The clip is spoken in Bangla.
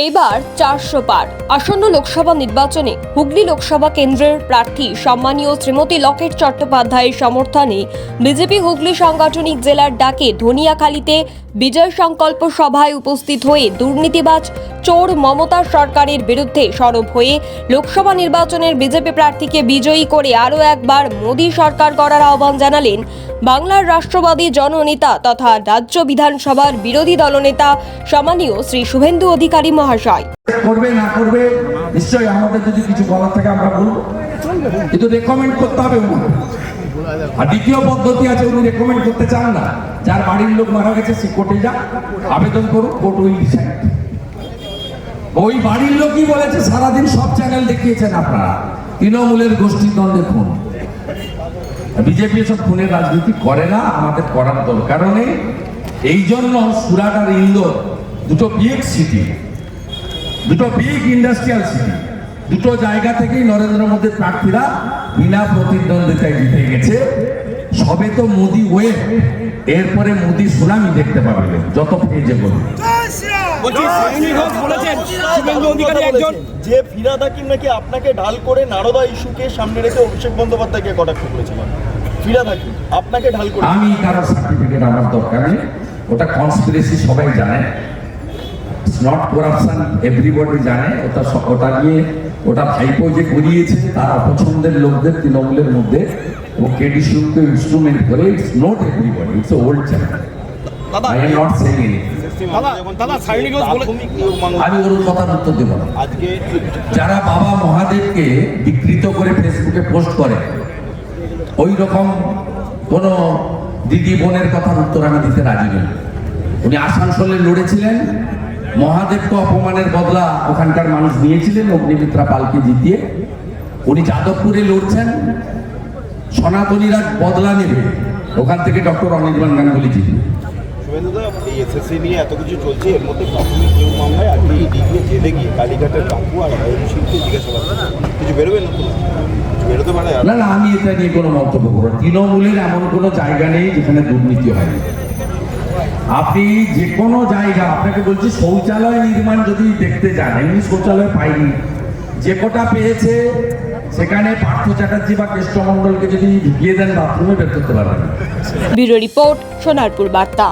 এইবার চারশো পার। আসন্ন লোকসভা নির্বাচনে হুগলি লোকসভা কেন্দ্রের প্রার্থী সম্মানীয় শ্রীমতী লকেট চট্টোপাধ্যায়ের সমর্থনে বিজেপি হুগলি সাংগঠনিক জেলার ডাকে ধনিয়াখালীতে বিজয় সংকল্প সভায় উপস্থিত হয়ে দুর্নীতিবাজ চোর মমতা সরকারের বিরুদ্ধে সরব হয়ে লোকসভা নির্বাচনের বিজেপি প্রার্থীকে বিজয়ী করে আরও একবার মোদী সরকার করার আহ্বান জানালেন বাংলার রাষ্ট্রবাদী জননেতা তথা রাজ্য বিধানসভার বিরোধী দলনেতা সম্মানীয় শ্রী শুভেন্দু অধিকারী করবে, না করবে, নিশ্চয়ই আমাদের যদি কিছু বলার থাকে আমরা বলব। কিন্তু রেকমেন্ড করতে হবে আর দ্বিতীয় পদ্ধতি আছে, উনি রেকমেন্ড করতে চান না। যার বাড়ির লোক মারা গেছে, সে কোর্টে যা আবেদন করুক, কোর্ট ওই বাড়ির লোকই বলেছে, সারাদিন সব চ্যানেল দেখিয়েছেন আপনারা। তৃণমূলের গোষ্ঠীর গোষ্ঠীদ্বন্দ্বে খুন বিজেপি এসব খুনের রাজনীতি করে না, আমাদের করার দরকারও নেই। এই জন্য সুরাট আর ইন্দোর দুটো বিগ সিটি দুটো বিগ ইন্ডাস্ট্রিয়াল সিটি দুটো জায়গা থেকেই নরেন্দ্র মোদীর প্রার্থীরা বিনা প্রতিদ্বন্দ্বিতায় জিতে গেছে। সবে তো মোদি ওয়ে এরপরে মোদি সুনামি দেখতে পাবে। যত অধিকারী একজন। যে ফিরাদ নাকি আপনাকে ঢাল করে নারদা ইস্যুকে সামনে রেখে অভিষেক বন্দ্যোপাধ্যায়কে কটাক্ষ করেছিলেন ফিরাদ আপনাকে ঢাল করে আমি কারও সার্টিফিকেট আমার দরকার নেই। ওটা কনস্পিরেসি সবাই জানে। নট করাপশন এভরিবডি জানে ওটা ওটা নিয়ে ওটা ভাইপো যে করিয়েছে তার অপছন্দের লোকদের তৃণমূলের মধ্যে ও কেডি শিবকে ইনস্ট্রুমেন্ট করে it's not everybody it's old dada I am not saying আমি ওর কথার উত্তর দেব না। যারা বাবা মহাদেবকে বিকৃত করে ফেসবুকে পোস্ট করে ওই রকম কোন দিদি বোনের কথার উত্তর আমি দিতে রাজি নই। উনি আসানসোলে লড়েছিলেন মহাদেবকে অপমানের বদলা ওখানকার মানুষ নিয়েছিলেন অগ্নিমিত্রা পালকে জিতিয়ে। উনি যাদবপুরে লড়ছেন। সনাতনীরা বদলা নেবে। ওখান থেকে ডক্টর অনির্বাণ গাঙ্গুলি জিতবে। শুভেন্দুদা এই এসএসসি নিয়ে এত কিছু চলছে এর মধ্যে প্রাথমিক মামলায় ইডি জেলে গিয়ে কালীঘাটের কাকু আর জিজ্ঞাসাবাদ। কিছু বেরোবে কিছু বেরোতে পারে না না আমি এটা নিয়ে কোনো মন্তব্য করব তৃণমূলের এমন কোনো জায়গা নেই যেখানে দুর্নীতি হয় আপনি যে কোনো জায়গা, আপনাকে বলছি শৌচালয় নির্মাণ যদি দেখতে যান, এমনি শৌচালয় পাইনি, যে কটা পেয়েছে, সেখানে পার্থ চ্যাটার্জি বা কৃষ্ণমন্ডলকে যদি ঢুকিয়ে দেন বাথরুমে বের করতে পারবেন। ব্যুরো রিপোর্ট সোনারপুর বার্তা